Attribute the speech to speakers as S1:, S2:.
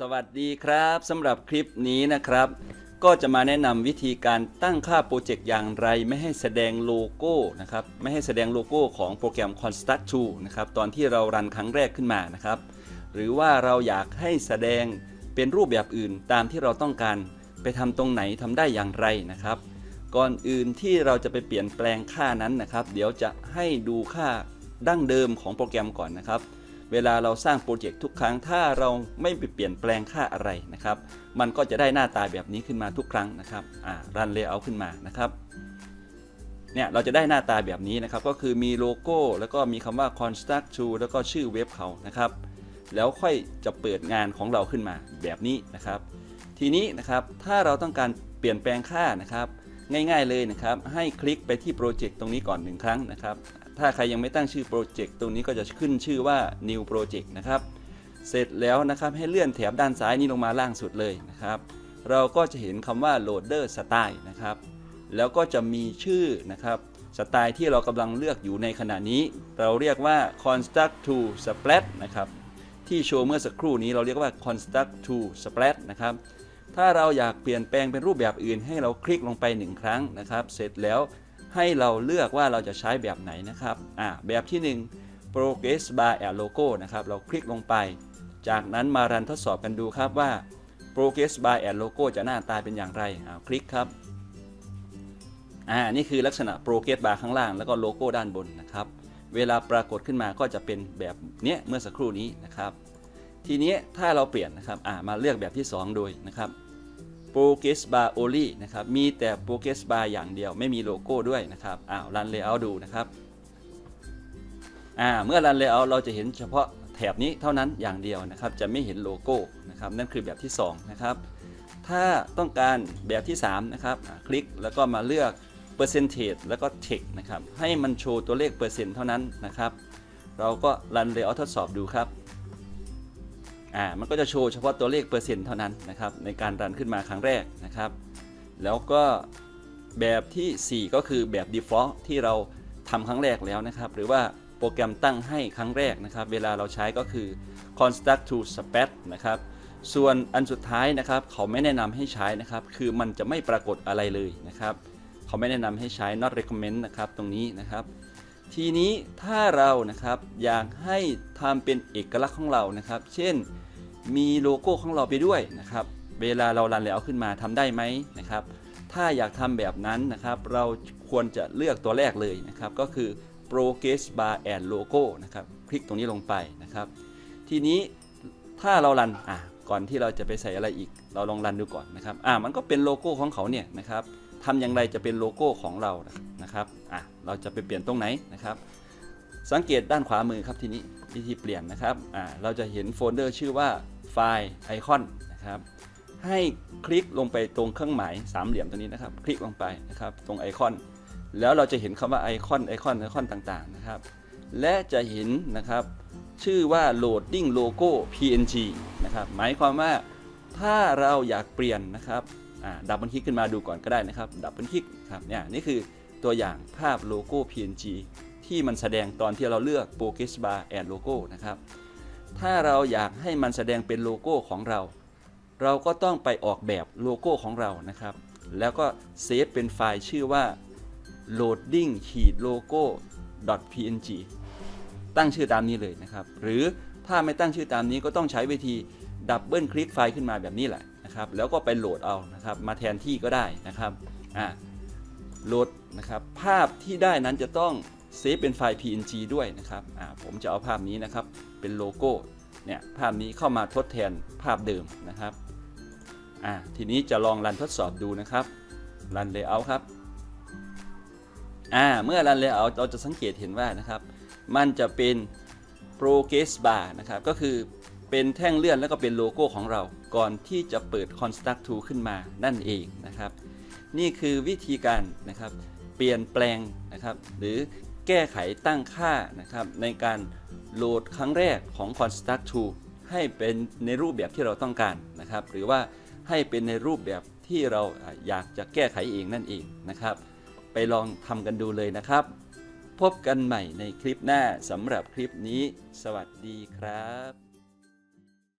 S1: สวัสดีครับสำหรับคลิปนี้นะครับ ก็จะมาแนะนำวิธีการตั้งค่าโปรเจกต์อย่างไร ไม่ให้แสดงโลโก้นะครับไม่ให้แสดงโลโก้ของโปรแกรม Construct 2นะครับตอนที่เรารันครั้งแรกขึ้นมานะครับ หรือว่าเราอยากให้แสดงเป็นรูปแบบอื่นตามที่เราต้องการไปทำตรงไหนทำได้อย่างไรนะครับ ก่อนอื่นที่เราจะไปเปลี่ยนแปลงค่านั้นนะครับ เดี๋ยวจะให้ดูค่าดั้งเดิมของโปรแกรมก่อนนะครับ เวลาเราสร้างโปรเจกต์ทุกครั้งถ้าเราไม่ไปเปลี่ยนแปลงค่าอะไรนะครับ มันก็จะได้หน้าตาแบบนี้ขึ้นมาทุกครั้งนะครับอ่ารันเลเยอร์ขึ้นมานะครับเนี่ยเราจะได้หน้าตาแบบนี้นะครับ ก็คือมีโลโก้ แล้วก็มีคำว่า construct to แล้วก็ชื่อเว็บเขานะครับ แล้วค่อยจะเปิดงานของเราขึ้นมาแบบนี้นะครับ ทีนี้นะครับถ้าเราต้องการเปลี่ยนแปลงค่านะครับ ง่ายๆเลยนะครับ ให้คลิกไปที่โปรเจกต์ตรงนี้ก่อนหนึ่งครั้งนะครับ ถ้าใครยังไม่ตั้งชื่อโปรเจกต์ตรงนี้ก็จะขึ้นชื่อว่า new project นะครับ เสร็จแล้วนะครับให้เลื่อนแถบด้านซ้ายนี้ลงมาล่างสุดเลยนะครับ เราก็จะเห็นคำว่า loader style นะครับ แล้วก็จะมีชื่อนะครับสไตล์ที่เรากำลังเลือกอยู่ในขณะนี้ เราเรียกว่า construct to splat นะครับ ที่โชว์เมื่อสักครู่นี้เราเรียกว่า construct to splat นะครับ ถ้าเราอยากเปลี่ยนแปลงเป็นรูปแบบอื่นให้เราคลิกลงไปหนึ่งครั้งนะครับ เสร็จแล้ว ให้เราเลือกว่าเราจะใช้แบบไหนนะครับอ่าแบบที่ 1 progress bar add logo นะครับเราคลิกลงไป จากนั้นมารันทดสอบกันดูครับว่า progress bar add logo จะหน้าตาเป็นอย่างไรอ่าคลิกครับอ่านี่คือลักษณะ progress bar ข้างล่างแล้วก็โลโก้ด้านบนนะครับเวลาปรากฏขึ้นมาก็จะเป็นแบบเนี้ยเมื่อสักครู่นี้นะครับ ทีนี้ถ้าเราเปลี่ยนนะครับอ่ามาเลือกแบบที่ 2 โดยนะครับ progress bar only นะครับมีแต่ progress bar อย่างเดียวไม่มีโลโก้ด้วยนะครับอ้าว run layout ดูนะครับอ่าเมื่อ run layout เราจะเห็นเฉพาะแถบนี้เท่านั้นอย่างเดียวนะครับจะไม่เห็นโลโก้นะครับนั่นคือแบบที่ 2 นะครับ ถ้าต้องการแบบที่ 3 นะครับ คลิกแล้วก็มาเลือก percentage แล้วก็ text นะครับ ให้มันโชว์ตัวเลขเปอร์เซ็นต์เท่านั้นนะครับ เราก็ run layout ทดสอบดูครับ อ่ามันก็จะโชว์เฉพาะตัวเลขเปอร์เซ็นต์เท่านั้นนะครับในการรันขึ้นมาครั้งแรกนะครับ แล้วก็แบบทีสี่4 ก็คือแบบ default ที่เราทำครั้งแรกแล้วนะครับ หรือว่าโปรแกรมตั้งให้ครั้งแรกนะครับ vel าเราใช้ก็คือ construct to spat นะครับส่วนอันสุดท้ายนะครับ เขาไม่แนะนำให้ใช้นะครับ คือมันจะไม่ปรากฏอะไรเลยนะครับ เขาไม่แนะนำให้ใช้ not recommend นะครับตรงนี้นะครับ ทีนี้ถ้าเรานะครับอยากให้ทำเป็นเอกลักษณ์ของเรานะครับ เช่นมีโลโก้ของเราไปด้วยนะครับ เวลาเรารันแล้วขึ้นมาทำได้ไหมนะครับ ถ้าอยากทำแบบนั้นนะครับ เราควรจะเลือกตัวแรกเลยนะครับ ก็คือ progress bar and logo นะครับ คลิกตรงนี้ลงไปนะครับ ทีนี้ถ้าเรารันอะก่อนที่เราจะไปใส่อะไรอีก เราลองรันดูก่อนนะครับอะมันก็เป็นโลโก้ของเขาเนี่ยนะครับ ทำอย่างไรจะเป็นโลโก้ของเรานะครับอะเราจะไปเปลี่ยนตรงไหนนะครับ สังเกตด้านขวามือครับทีนี้วิธีเปลี่ยนนะครับอ่าเราจะเห็นโฟลเดอร์ชื่อว่าไฟล์ไอคอนนะครับให้คลิกลงไปตรงเครื่องหมายสามเหลี่ยมตรงนี้นะครับ คลิกลงไปนะครับตรงไอคอน แล้วเราจะเห็นคำว่าไอคอนไอคอนไอคอนต่างๆนะครับ และจะเห็นนะครับชื่อว่า loading logo png นะครับหมายความว่าถ้าเราอยากเปลี่ยนนะครับ ดับเบิลคลิกขึ้นมาดูก่อนก็ได้นะครับ ดับเบิลคลิกครับเนี่ยนี่คือตัวอย่างภาพโลโก้ png ที่มันแสดงตอนที่เราเลือก progress bar and logo นะครับ ถ้าเราอยากให้มันแสดงเป็นโลโก้ของเรา เราก็ต้องไปออกแบบโลโก้ของเรานะครับ แล้วก็เซฟเป็นไฟล์ชื่อว่า loading logo png ตั้งชื่อตามนี้เลยนะครับ หรือถ้าไม่ตั้งชื่อตามนี้ก็ต้องใช้วิธีดับเบิลคลิกไฟล์ขึ้นมาแบบนี้แหละ นะครับ แล้วก็ไปโหลดเอานะครับ มาแทนที่ก็ได้นะครับอ่าโหลดนะครับ ภาพที่ได้นั้นจะต้องเซฟเป็นไฟล์ PNG ด้วยนะครับอ่าผมจะเอาภาพนี้นะครับ เป็นโลโก้ เนี่ย ภาพนี้เข้ามาทดแทนภาพเดิมนะครับอ่าทีนี้จะลองรันทดสอบดูนะครับรัน Layout ครับอ่าเมื่อรัน Layout เราจะสังเกตเห็นว่านะครับ มันจะเป็น progress bar นะครับ ก็คือ เป็นแท่งเลื่อนแล้วก็เป็นโลโก้ของเรา ก่อนที่จะเปิด construct tool ขึ้นมานั่นเองนะครับ นี่คือวิธีการนะครับ เปลี่ยนแปลงนะครับ หรือแก้ไขตั้งค่านะครับ ในการโหลดครั้งแรกของ Construct Tool ให้เป็นในรูปแบบที่เราต้องการนะครับ หรือว่าให้เป็นในรูปแบบที่เราอยากจะแก้ไขเองนั่นเองนะครับ ไปลองทำกันดูเลยนะครับ พบกันใหม่ในคลิปหน้าสำหรับคลิปนี้ สวัสดีครับ